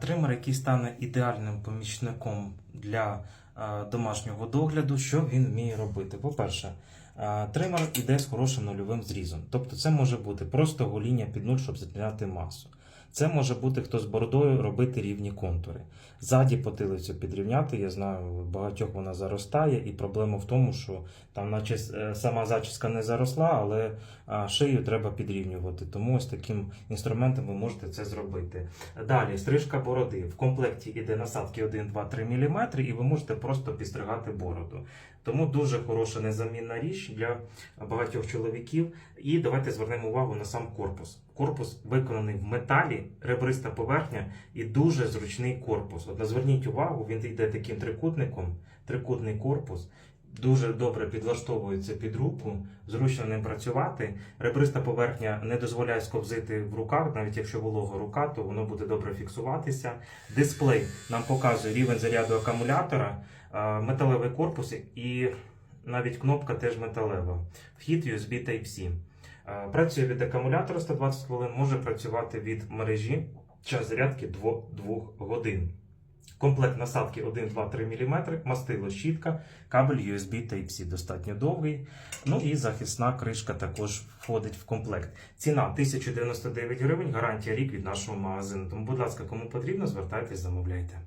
Тример, який стане ідеальним помічником для домашнього догляду, що він вміє робити? По-перше, тример іде з хорошим нульовим зрізом. Тобто це може бути просто гоління під нуль, щоб затримати масу. Це може бути хто з бородою робити рівні контури. Ззаді потилицю підрівняти. Я знаю, багатьох вона заростає, і проблема в тому, що там, наче е, сама зачіска не заросла, але шию треба підрівнювати. Тому ось таким інструментом ви можете це зробити. Далі, стрижка бороди. В комплекті йде насадки 1, 2, 3 мм, і ви можете просто підстригати бороду. Тому дуже хороша незамінна річ для багатьох чоловіків. І давайте звернемо увагу на сам корпус. Корпус виконаний в металі, ребриста поверхня і дуже зручний корпус. От зверніть увагу, він йде таким трикутником, трикутний корпус. Дуже добре підлаштовується під руку, зручно ним працювати. Ребриста поверхня не дозволяє сковзити в руках, навіть якщо волога рука, то воно буде добре фіксуватися. Дисплей нам показує рівень заряду акумулятора, е, металевий корпус і навіть кнопка теж металева. Вхід USB Type-C. Е, Працює від акумулятора 120 хвилин, може працювати від мережі час зарядки 2 годин. Комплект насадки 1, 2, 3 мм, мастило щітка, кабель USB Type-C достатньо довгий. Ну і захисна кришка також входить в комплект. Ціна 1099 гривень, гарантія рік від нашого магазину. Тому, будь ласка, кому потрібно, звертайтесь, замовляйте.